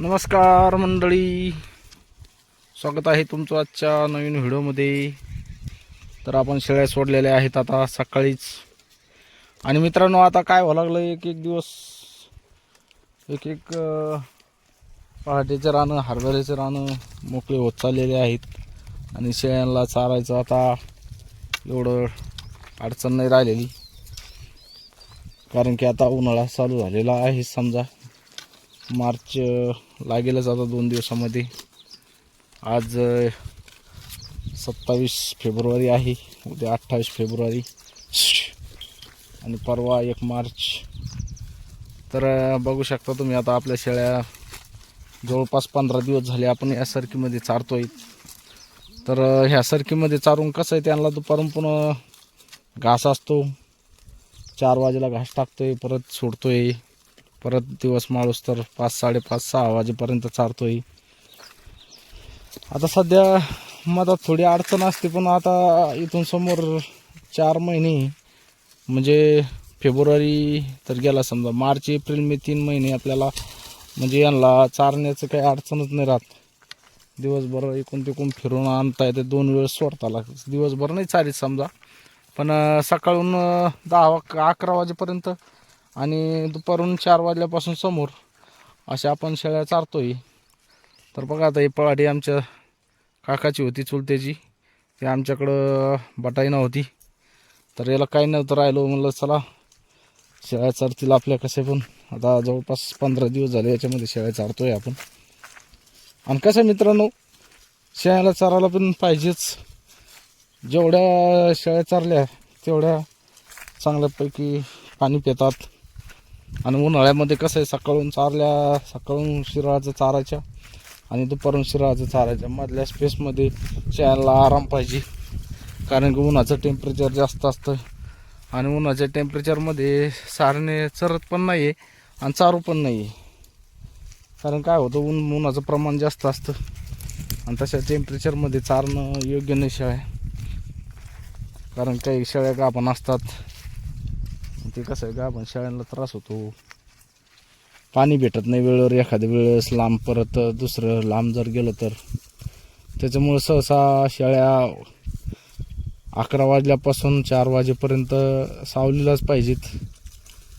नमस्कार मंडळी. स्वागत आहे तुमचं आजच्या नवीन व्हिडिओमध्ये. तर आपण शेळ्या सोडलेल्या आहेत आता सकाळीच. आणि मित्रांनो आता काय व्हावं लागलं एक एक दिवस एक एक पहाटेचे पहाटेचं रानं हरभऱ्याचं रानं मोकळे होत चाललेले आहेत. आणि शेळ्यांना चारायचं आता एवढं अडचण नाही राहिलेली. कारण की आता उन्हाळा चालू झालेला आहे समजा. मार्च लागेलच आता दोन दिवसामध्ये. आज सत्तावीस फेब्रुवारी आहे उद्या अठ्ठावीस फेब्रुवारी. आणि परवा एक मार्च. तर बघू शकता तुम्ही आता आपल्या शेळ्या जवळपास पंधरा दिवस झाले आपण या सरकीमध्ये चारतोय. तर ह्या सरकीमध्ये चारून कसं आहे त्यांना दुपारून पूर्ण घास असतो. चार वाजेला घास टाकतोय परत सोडतोय. परत दिवस माळूस तर पाच साडेपाच सहा वाजेपर्यंत चारतोय. आता सध्या मधात थोडी अडचण असते पण आता इथून समोर चार महिने म्हणजे फेब्रुवारी तर गेला समजा मार्च एप्रिल मे तीन महिने आपल्याला म्हणजे यांना चारण्याचं काही अडचणच नाही राहत. दिवसभर इकून तिकून फिरून आणता येते दोन वेळेस सोडता लागतं दिवसभर नाही चालीत समजा. पण सकाळून दहा अकरा वाजेपर्यंत आणि दुपारून चार वाजल्यापासून समोर अशा आपण शेळ्या चारतोय. तर बघा आता ही पळाडी आमच्या काकाची होती चुलत्याची. ती आमच्याकडं बटाई नव्हती तर याला काही नव्हतं राहिलो म्हणलं चला शेळ्या चारतील आपल्या कसे पण. आता जवळपास पंधरा दिवस झाले याच्यामध्ये शेळ्या चारतोय आपण. आणि कसं मित्रांनो शेळ्याला चारायला पण पाहिजेच. जेवढ्या शेळ्या चारल्या तेवढ्या चांगल्यापैकी पाणी पितात. आणि उन्हाळ्यामध्ये कसं आहे सकाळून चारल्या सकाळून शिराळाचं चारायच्या आणि दुपारून शिराळाचं चारायच्या. मधल्या स्पेसमध्ये शेळ्याला आराम पाहिजे. कारण की उन्हाचं टेम्परेचर जास्त असतं. आणि उन्हाच्या टेम्परेचरमध्ये सारणे चरत पण नाही आहे आणि चारू पण नाही आहे कारण काय होतं ऊन उन्हाचं प्रमाण जास्त असतं. आणि तशा टेम्परेचरमध्ये चारणं योग्य नाही शेळ्या कारण काही शेळ्या गाभण असतात ते कसं आहे गाभण शेळ्यांना त्रास होतो. पाणी भेटत नाही वेळेवर एखाद्या वेळेस लांब परत दुसरं लांब जर गेलं तर. त्याच्यामुळं सहसा शेळ्या अकरा वाजल्यापासून चार वाजेपर्यंत सावलीलाच पाहिजेत.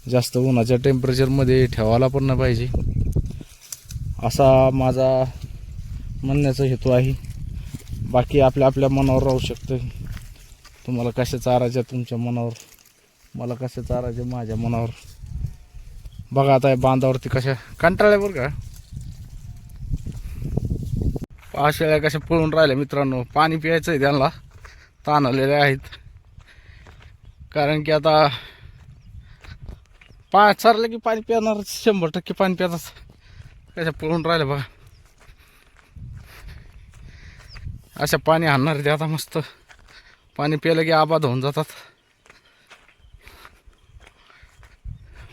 जास्त उन्हाच्या टेम्परेचरमध्ये ठेवायला पण नाही पाहिजे. असा माझा म्हणण्याचा हेतू आहे. बाकी आपल्या आपल्या मनावर राहू शकतं तुम्हाला कशा चारायच्या तुमच्या मनावर? मला कसं चारायच्या माझ्या मनावर. बघा आता या बांधावरती कशा कंटाळ्या बरं का. पाच कशा पळून राहिल्या मित्रांनो. पाणी प्यायचं आहे त्यांना. ताण आलेले आहेत. कारण की आता पा चारलं की पाणी पिणार शंभर टक्के पाणी पितात. कशा पळून राहिल्या बघा. अशा पाणी आणणार ते आता मस्त. पाणी प्यायलं की आबाद होऊन जातात.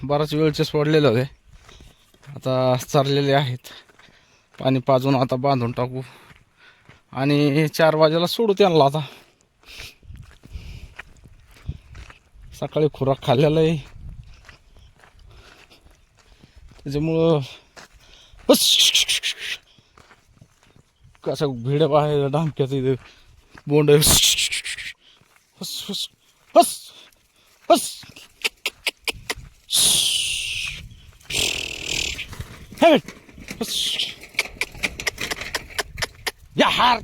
बराच वेळचे सोडलेले होते. आता चरलेले आहेत. पाणी पाजून आता बांधून टाकू. आणि चार वाजेला सोडू त्यांना आता. सकाळी खुराक खाल्लेला आहे. त्याच्यामुळं बस. कसा भिड बाहेर डामक्याचं इथं. बोंड हस हस हस हस या हार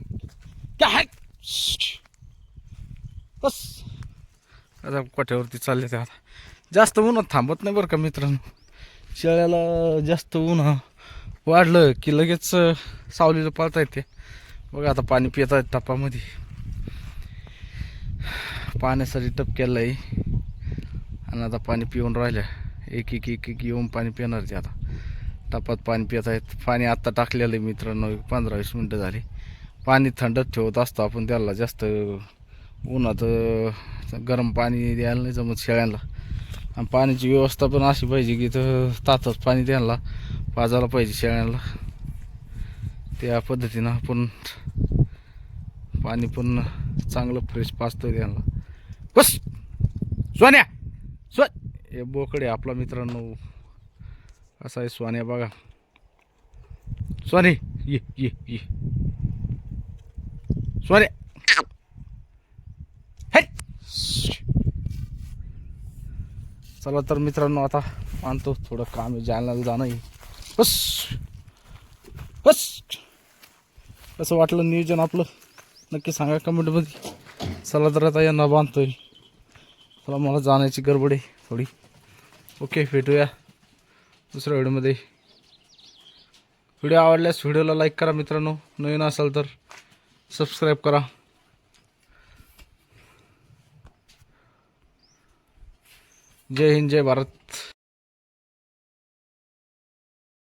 या हार बस आता कोठ्यावरती चालले ते आता? जास्त उन्हात थांबत नाही बरं का मित्रांनो. शेळ्याला जास्त ऊन वाढलं की लगेच सावलीला पाळता येते. बघा आता पाणी पित आहेत टपामध्ये पाण्यासाठी टप केलं आहे आणि आता पाणी पिऊन राहिलं एक एक एक एक येऊन पाणी पिणार ते आता. टपात पाणी पित आहेत. पाणी आत्ता टाकलेलं आहे मित्रांनो. एक पंधरा वीस मिनटं झाली. पाणी थंडत ठेवत असतो आपण. त्याला जास्त उन्हात गरम पाणी द्यायला नाही जमत शेळ्यांना. आणि पाण्याची व्यवस्था पण अशी पाहिजे की तर तातच पाणी द्यायला पाजायला पाहिजे शेळ्यांना. त्या पद्धतीनं आपण पाणी पण चांगलं फ्रेश पाजतोय त्यांना बस! सोन्या! स्व हे बोकडे आपला मित्रांनो. असा आहे सोन्या बघा. स्वाने ये ये ये. स्वाने चला तर मित्रांनो आता मानतो थोडं काम आहे जालन्याला जाणं येईल बस. बस. कसं वाटलं नियोजन आपलं? नक्की सांगा कमेंटमध्ये चला तर आता यांना बांधतोय चला मला जाण्याची गडबड आहे थोडी. ओके भेटूया. दुसऱ्या व्हिडिओमध्ये. व्हिडिओ आवडल्यास व्हिडिओला लाईक करा मित्रांनो. नवीन असाल तर सबस्क्राईब करा. जय हिंद जय भारत.